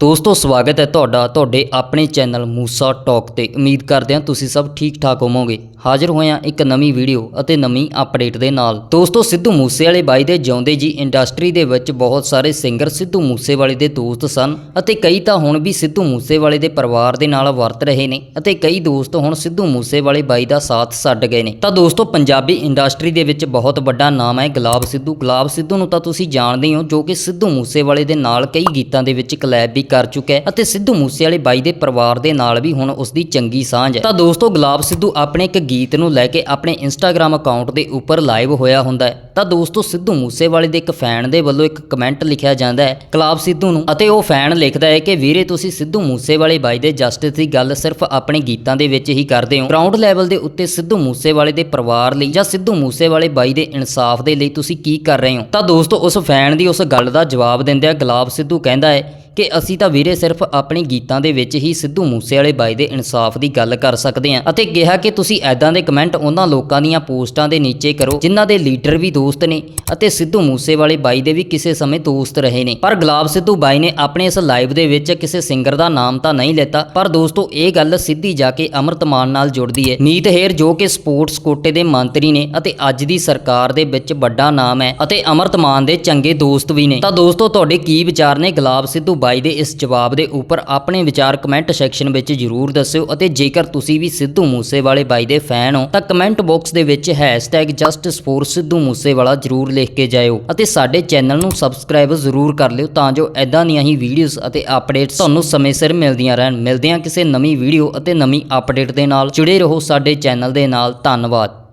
ਦੋਸਤੋ, ਸਵਾਗਤ ਹੈ ਤੁਹਾਡਾ, ਤੁਹਾਡੇ ਆਪਣੇ ਚੈਨਲ ਮੂਸਾ ਟਾਕ ਤੇ। ਉਮੀਦ ਕਰਦੇ ਹਾਂ ਤੁਸੀਂ ਸਭ ਠੀਕ ਠਾਕ ਹੋਵੋਗੇ। ਹਾਜ਼ਰ ਹੋਏ ਹਾਂ ਇੱਕ ਨਵੀਂ ਵੀਡੀਓ ਅਤੇ ਨਵੀਂ ਅਪਡੇਟ ਦੇ ਨਾਲ। ਦੋਸਤੋ, ਸਿੱਧੂ ਮੂਸੇਵਾਲੇ ਬਾਈ ਦੇ ਜਿਉਂਦੇ ਜੀ ਇੰਡਸਟਰੀ ਦੇ ਵਿੱਚ ਬਹੁਤ ਸਾਰੇ ਸਿੰਗਰ ਸਿੱਧੂ ਮੂਸੇਵਾਲੇ ਦੇ ਦੋਸਤ ਸਨ ਅਤੇ ਕਈ ਤਾਂ ਹੁਣ ਵੀ ਸਿੱਧੂ ਮੂਸੇਵਾਲੇ ਦੇ ਪਰਿਵਾਰ ਦੇ ਨਾਲ ਵਰਤ ਰਹੇ ਨੇ ਅਤੇ ਕਈ ਦੋਸਤ ਹੁਣ ਸਿੱਧੂ ਮੂਸੇਵਾਲੇ ਬਾਈ ਦਾ ਸਾਥ ਛੱਡ ਗਏ ਨੇ। ਤਾਂ ਦੋਸਤੋ, ਪੰਜਾਬੀ ਇੰਡਸਟਰੀ ਦੇ ਵਿੱਚ ਬਹੁਤ ਵੱਡਾ ਨਾਮ ਹੈ ਗੁਲਾਬ ਸਿੱਧੂ। ਗੁਲਾਬ ਸਿੱਧੂ ਨੂੰ ਤਾਂ ਤੁਸੀਂ ਜਾਣਦੇ ਹੋ ਜੋ ਕਿ ਸਿੱਧੂ ਮੂਸੇਵਾਲੇ ਦੇ ਨਾਲ ਕਈ ਗੀਤਾਂ ਦੇ ਵਿੱਚ ਕਲੈਬ ਵੀ ਕਰ ਚੁੱਕਾ ਹੈ ਅਤੇ ਸਿੱਧੂ ਮੂਸੇਵਾਲੇ ਬਾਈ ਦੇ ਪਰਿਵਾਰ ਦੇ ਨਾਲ ਵੀ ਹੁਣ ਉਸ ਦੀ ਚੰਗੀ ਸਾਂਝ ਹੈ। ਤਾਂ ਦੋਸਤੋ, ਗੁਲਾਬ ਸਿੱਧੂ ਆਪਣੇ ਇੱਕ ਗੀਤ ਨੂੰ ਲੈ ਕੇ ਆਪਣੇ ਇੰਸਟਾਗ੍ਰam ਅਕਾਊਂਟ ਦੇ ਉੱਪਰ ਲਾਈਵ ਹੋਇਆ ਹੁੰਦਾ ਹੈ। ਤਾਂ ਦੋਸਤੋ, ਸਿੱਧੂ ਮੂਸੇਵਾਲੇ ਦੇ ਇੱਕ ਫੈਨ ਦੇ ਵੱਲੋਂ ਇੱਕ ਕਮੈਂਟ ਲਿਖਿਆ ਜਾਂਦਾ ਹੈ ਗੁਲਾਬ ਸਿੱਧੂ ਨੂੰ। ਅਤੇ ਉਹ ਫੈਨ ਲਿਖਦਾ ਹੈ ਕਿ, ਵੀਰੇ, ਤੁਸੀਂ ਸਿੱਧੂ ਮੂਸੇਵਾਲੇ ਬਾਈ ਦੇ ਜਸਟਿਸ ਦੀ ਗੱਲ ਸਿਰਫ ਆਪਣੇ ਗੀਤਾਂ ਦੇ ਵਿੱਚ ਹੀ ਕਰਦੇ ਹੋ। ਗਰਾਊਂਡ ਲੈਵਲ ਦੇ ਉੱਤੇ ਸਿੱਧੂ ਮੂਸੇਵਾਲੇ ਦੇ ਪਰਿਵਾਰ ਲਈ ਜਾਂ ਸਿੱਧੂ ਮੂਸੇਵਾਲੇ ਬਾਈ ਦੇ ਇਨਸਾਫ ਦੇ ਲਈ ਤੁਸੀਂ ਕੀ ਕਰ ਰਹੇ ਹੋ? ਤਾਂ ਦੋਸਤੋ, ਉਸ ਫੈਨ ਦੀ ਉਸ ਗੱਲ ਦਾ ਜਵਾਬ ਦਿੰਦਿਆਂ ਗੁਲਾਬ ਸਿੱਧੂ ਕਹਿੰਦਾ ਹੈ ਕਿ ਅਸੀਂ ਤਾਂ ਵੀਰੇ ਸਿਰਫ ਆਪਣੇ ਗੀਤਾਂ ਦੇ ਵਿੱਚ ਹੀ ਸਿੱਧੂ ਮੂਸੇਵਾਲੇ ਬਾਈ ਦੇ ਇਨਸਾਫ ਦੀ ਗੱਲ ਕਰ ਸਕਦੇ ਹਾਂ ਅਤੇ ਕਿਹਾ ਕਿ ਤੁਸੀਂ ਐਦਾਂ ਦੇ ਕਮੈਂਟ ਉਹਨਾਂ ਲੋਕਾਂ ਦੀਆਂ ਪੋਸਟਾਂ ਦੇ ਨੀਚੇ ਕਰੋ ਜਿਨ੍ਹਾਂ ਦੇ ਲੀਡਰ ਵੀ ਦੋਸਤ ਨੇ ਅਤੇ ਸਿੱਧੂ ਮੂਸੇਵਾਲੇ ਬਾਈ ਦੇ ਵੀ ਕਿਸੇ ਸਮੇਂ ਦੋਸਤ ਰਹੇ ਨੇ। ਪਰ ਗੁਲਾਬ ਸਿੱਧੂ ਬਾਈ ਨੇ ਆਪਣੇ ਇਸ ਲਾਈਵ ਦੇ ਵਿੱਚ ਕਿਸੇ ਸਿੰਗਰ ਦਾ ਨਾਮ ਤਾਂ ਨਹੀਂ ਲੈਤਾ, ਪਰ ਦੋਸਤੋ ਇਹ ਗੱਲ ਸਿੱਧੀ ਜਾ ਕੇ ਅਮਰਤਮਾਨ ਨਾਲ ਜੁੜਦੀ ਹੈ। ਮੀਤ ਹੇਰ ਜੋ ਕਿ ਸਪੋਰਟਸ ਕੋਟੇ ਦੇ ਮੰਤਰੀ ਨੇ ਅਤੇ ਅੱਜ ਦੀ ਸਰਕਾਰ ਦੇ ਵਿੱਚ ਵੱਡਾ ਨਾਮ ਹੈ ਅਤੇ ਅਮਰਤਮਾਨ ਦੇ ਚੰਗੇ ਦੋਸਤ ਵੀ ਨੇ। ਤਾਂ ਦੋਸਤੋ ਤੁਹਾਡੇ ਕੀ ਵਿਚਾਰ ਨੇ ਗੁਲਾਬ ਸਿੱਧੂ ਬਾਈ ਦੇ ਇਸ ਜਵਾਬ ਦੇ ਉੱਪਰ ਆਪਣੇ ਵਿਚਾਰ ਕਮੈਂਟ ਸੈਕਸ਼ਨ ਵਿੱਚ ਜਰੂਰ ਦੱਸਿਓ ਅਤੇ ਜੇਕਰ ਤੁਸੀਂ ਵੀ ਸਿੱਧੂ ਮੂਸੇਵਾਲੇ ਬਾਈ ਦੇ ਫੈਨ ਹੋ, ਤਾਂ ਕਮੈਂਟ ਬਾਕਸ ਦੇ ਵਿੱਚ #justice4ਸਿੱਧੂ ਮੂਸੇਵਾਲਾ ਜਰੂਰ ਲਿਖ ਕੇ ਜਾਇਓ ਅਤੇ ਸਾਡੇ ਚੈਨਲ ਨੂੰ ਸਬਸਕ੍ਰਾਈਬ ਜ਼ਰੂਰ ਕਰ ਲਿਓ ਤਾਂ ਜੋ ਐਦਾਂ ਦੀਆਂ ਹੀ ਵੀਡੀਓਜ਼ ਅਤੇ ਅਪਡੇਟਸ ਤੁਹਾਨੂੰ ਸਮੇਂ ਸਿਰ ਮਿਲਦੀਆਂ ਰਹਿਣ। ਮਿਲਦੇ ਹਾਂ ਕਿਸੇ ਨਵੀਂ ਵੀਡੀਓ ਅਤੇ ਨਵੀਂ ਅਪਡੇਟ ਦੇ ਨਾਲ। ਜੁੜੇ ਰਹੋ ਸਾਡੇ ਚੈਨਲ ਦੇ ਨਾਲ। ਧੰਨਵਾਦ।